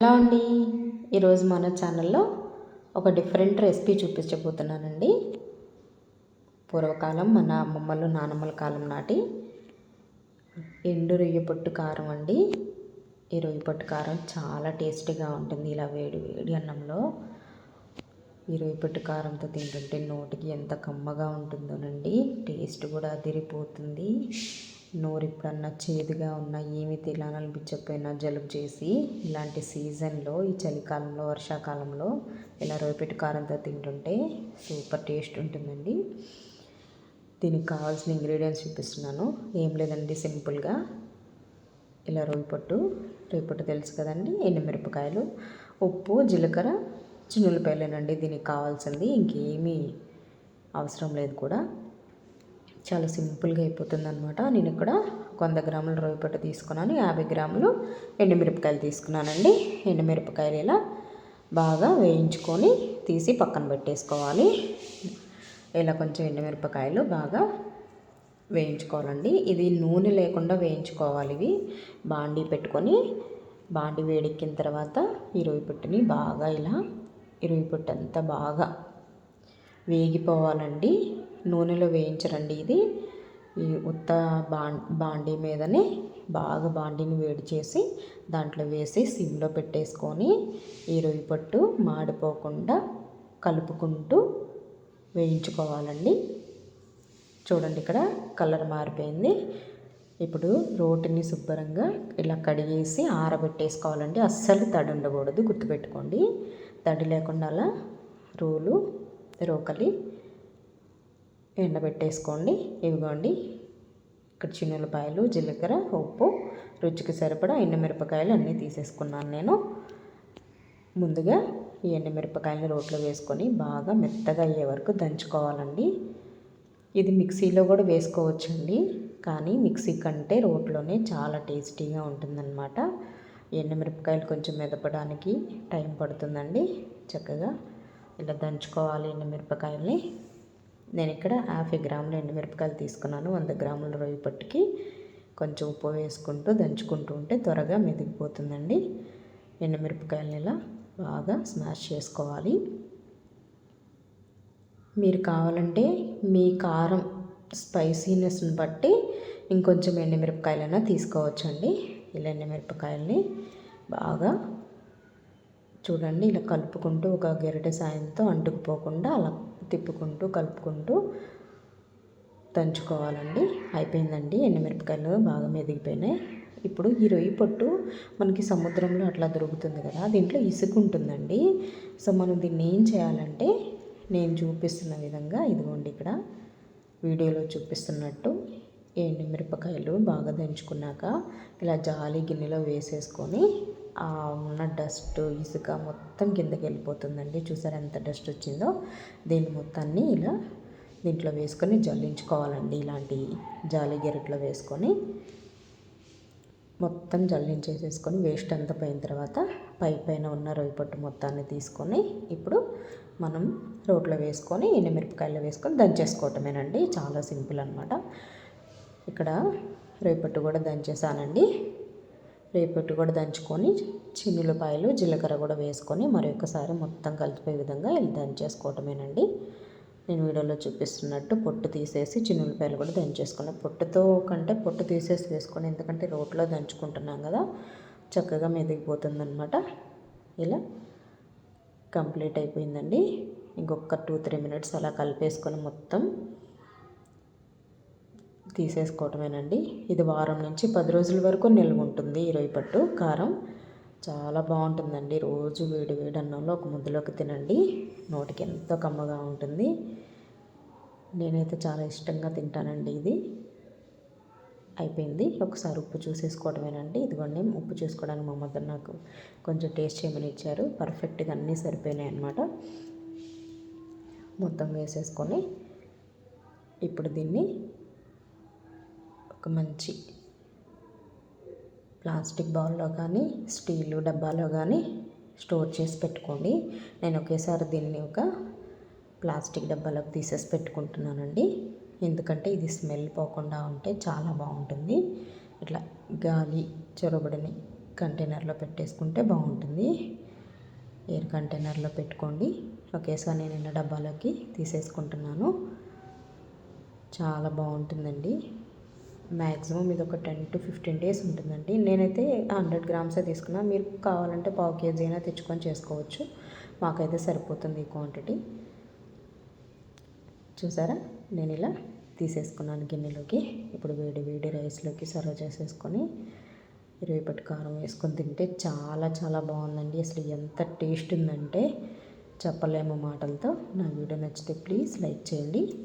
Hello అండి ఈరోజు మన ఛానల్లో ఒక డిఫరెంట్ రెసిపీ చూపించబోతున్నానండి. పూర్వకాలం మన అమ్మమ్మలు నానమ్మల కాలం నాటి ఎండు రొయ్య పొట్టు కారం అండి. ఈ రొయ్య పొట్టు కారం చాలా టేస్టీగా ఉంటుంది. ఇలా వేడి వేడి అన్నంలో ఈ రొయ్య పొట్టు కారంతో తింటుంటే నోటికి ఎంత కమ్మగా ఉంటుందోనండి. టేస్ట్ కూడా అదిరిపోతుంది. నోరు ఎప్పుడన్నా చేదుగా ఉన్నా ఏమి తినాలనిపించకపోయినా జలుబు చేసి ఇలాంటి సీజన్లో ఈ చలికాలంలో వర్షాకాలంలో ఇలా రోపెట్టు కారంతో తింటుంటే సూపర్ టేస్ట్ ఉంటుందండి. దీనికి కావాల్సిన ఇంగ్రీడియంట్స్ చూపిస్తున్నాను. ఏం లేదండి సింపుల్గా ఇలా రొయ్యపొట్టు రొయ్యపొట్టు తెలుసు కదండి ఎండుమిరపకాయలు ఉప్పు జీలకర్ర చిన్నులపాయలేనండి. దీనికి కావాల్సింది ఇంకేమీ అవసరం లేదు కూడా. చాలా సింపుల్గా అయిపోతుంది అనమాట నేను ఇక్కడ వంద గ్రాముల రొయ్యపట్టు తీసుకున్నాను. యాభై గ్రాములు ఎండుమిరపకాయలు తీసుకున్నానండి. ఎండుమిరపకాయలు ఇలా బాగా వేయించుకొని తీసి పక్కన పెట్టేసుకోవాలి. ఇలా కొంచెం ఎండుమిరపకాయలు బాగా వేయించుకోవాలండి. ఇది నూనె లేకుండా వేయించుకోవాలి ఇవి. బాండీ పెట్టుకొని బాండి వేడెక్కిన తర్వాత ఈ రొయ్యపట్టుని బాగా ఇలా ఈ రొయ్యపట్టు అంతా బాగా వేగిపోవాలండి. నూనెలో వేయించరండి ఇది. ఈ ఉత్త బా బాండీ మీదనే బాగా బాండీని వేడి చేసి దాంట్లో వేసి సిమ్లో పెట్టేసుకొని ఈ రొయ్యి పట్టు మాడిపోకుండా కలుపుకుంటూ వేయించుకోవాలండి. చూడండి ఇక్కడ కలర్ మారిపోయింది. ఇప్పుడు రోటిని శుభ్రంగా ఇలా కడిగేసి ఆరబెట్టేసుకోవాలండి. అస్సలు తడి ఉండకూడదు గుర్తుపెట్టుకోండి. తడి లేకుండా అలా రోలు రోకలి ఎండబెట్టేసుకోండి. ఇవిగోండి ఇక్కడ చిన్నులపాయలు జీలకర్ర ఉప్పు రుచికి సరిపడా ఎండుమిరపకాయలు అన్నీ తీసేసుకున్నాను నేను. ముందుగా ఈ ఎండుమిరపకాయలు రోట్లో వేసుకొని బాగా మెత్తగా అయ్యే వరకు దంచుకోవాలండి. ఇది మిక్సీలో కూడా వేసుకోవచ్చండి. కానీ మిక్సీ కంటే రోట్లోనే చాలా టేస్టీగా ఉంటుందన్నమాట. ఎండుమిరపకాయలు కొంచెం మెదపడానికి టైం పడుతుందండి. చక్కగా ఇలా దంచుకోవాలి ఎండుమిరపకాయల్ని. నేను ఇక్కడ యాభై గ్రాముల ఎండుమిరపకాయలు తీసుకున్నాను. వంద గ్రాముల రొయ్యి పట్టుకి కొంచెం ఉప్పు వేసుకుంటూ దంచుకుంటూ ఉంటే త్వరగా మెదిగిపోతుందండి. ఎండుమిరపకాయలని ఇలా బాగా స్మాష్ చేసుకోవాలి. మీరు కావాలంటే మీ కారం స్పైసీనెస్ని బట్టి ఇంకొంచెం ఎండుమిరపకాయలైనా తీసుకోవచ్చండి. ఇలా ఎండుమిరపకాయలని బాగా చూడండి ఇలా కలుపుకుంటూ ఒక గెరటె సాయంతో అంటుకుపోకుండా అలా తిప్పుకుంటూ కలుపుకుంటూ దంచుకోవాలండి. అయిపోయిందండి. ఎండుమిరపకాయలు బాగా మెదిగిపోయినాయి. ఇప్పుడు ఈ రొయ్యి పొట్టు మనకి సముద్రంలో అట్లా దొరుకుతుంది కదా దీంట్లో ఇసుక ఉంటుందండి. సో మనం దీన్ని ఏం చేయాలంటే నేను చూపిస్తున్న విధంగా ఇదిగోండి ఇక్కడ వీడియోలో చూపిస్తున్నట్టు ఎండుమిరపకాయలు బాగా దంచుకున్నాక ఇలా జాలి గిన్నెలో వేసేసుకొని ఉన్న డస్ట్ ఇసుక మొత్తం కిందకి వెళ్ళిపోతుందండి. చూసారు ఎంత డస్ట్ వచ్చిందో? దీన్ని మొత్తాన్ని ఇలా దీంట్లో వేసుకొని జల్లించుకోవాలండి. ఇలాంటి జాలి గెరట్లో వేసుకొని మొత్తం జల్లించేసేసుకొని వేస్ట్ అంతా పోయిన తర్వాత పై పైన ఉన్న రొయ్యపట్టు మొత్తాన్ని తీసుకొని ఇప్పుడు మనం రోట్లో వేసుకొని ఎండుమిరపకాయలు వేసుకొని దంచేసుకోవటమేనండి. చాలా సింపుల్ అనమాట ఇక్కడ రేపట్టు కూడా దంచేసానండి. రేపట్టు కూడా దంచుకొని చిన్నులపాయలు జీలకర్ర కూడా వేసుకొని మరొకసారి మొత్తం కలిసిపోయే విధంగా ఇలా దంచేసుకోవటమేనండి. నేను వీడియోలో చూపిస్తున్నట్టు పొట్టు తీసేసి చిన్నులపాయలు కూడా దంచేసుకున్నాను పొట్టుతో కంటే పొట్టు తీసేసి వేసుకొని ఎందుకంటే రోట్లో దంచుకుంటున్నాం కదా చక్కగా మెదిగిపోతుందనమాట ఇలా కంప్లీట్ అయిపోయిందండి. ఇంకొక టూ త్రీ మినిట్స్ అలా కలిపేసుకొని మొత్తం తీసేసుకోవటమేనండి. ఇది వారం నుంచి పది రోజుల వరకు నిల్వ ఉంటుంది ఇరవై పట్టు. కారం చాలా బాగుంటుందండి. రోజు వేడి వేడి అన్నంలో ఒక ముద్దలోకి తినండి. నోటికి ఎంతో కమ్మగా ఉంటుంది. నేనైతే చాలా ఇష్టంగా తింటానండి ఇది. అయిపోయింది. ఒకసారి ఉప్పు చూసేసుకోవటమేనండి. ఇదిగోండి ఉప్పు చూసుకోవడానికి మా మదర్ నాకు కొంచెం టేస్ట్ చేయమని ఇచ్చారు. పర్ఫెక్ట్గా అన్నీ సరిపోయినాయి అన్నమాట. మొత్తం వేసేసుకొని ఇప్పుడు దీన్ని ఒక మంచి ప్లాస్టిక్ బౌల్లో కానీ స్టీల్ డబ్బాలో కానీ స్టోర్ చేసి పెట్టుకోండి. నేను ఒకేసారి దీన్ని ఒక ప్లాస్టిక్ డబ్బాలోకి తీసేసి పెట్టుకుంటున్నానండి. ఎందుకంటే ఇది స్మెల్ పోకుండా ఉంటే చాలా బాగుంటుంది. ఇట్లా గాలి చొరబడిని కంటైనర్లో పెట్టేసుకుంటే బాగుంటుంది. ఎయిర్ కంటైనర్లో పెట్టుకోండి. ఒకేసారి నేను ఇలా డబ్బాలోకి తీసేసుకుంటున్నాను. చాలా బాగుంటుందండి. మ్యాక్సిమం ఇది ఒక టెన్ టు ఫిఫ్టీన్ డేస్ ఉంటుందండి. నేనైతే హండ్రెడ్ గ్రామ్సే తీసుకున్నా. మీరు కావాలంటే పావు కేజీ అయినా తెచ్చుకొని చేసుకోవచ్చు. మాకైతే సరిపోతుంది ఈ క్వాంటిటీ. చూసారా? నేను ఇలా తీసేసుకున్నాను గిన్నెలోకి. ఇప్పుడు వేడి వేడి రైస్లోకి సర్వ్ చేసేసుకొని ఇరవై కారం వేసుకొని తింటే చాలా చాలా బాగుందండి. అసలు ఎంత టేస్ట్ ఉందంటే చెప్పలేము మాటలతో. నా వీడియో నచ్చితే ప్లీజ్ లైక్ చేయండి.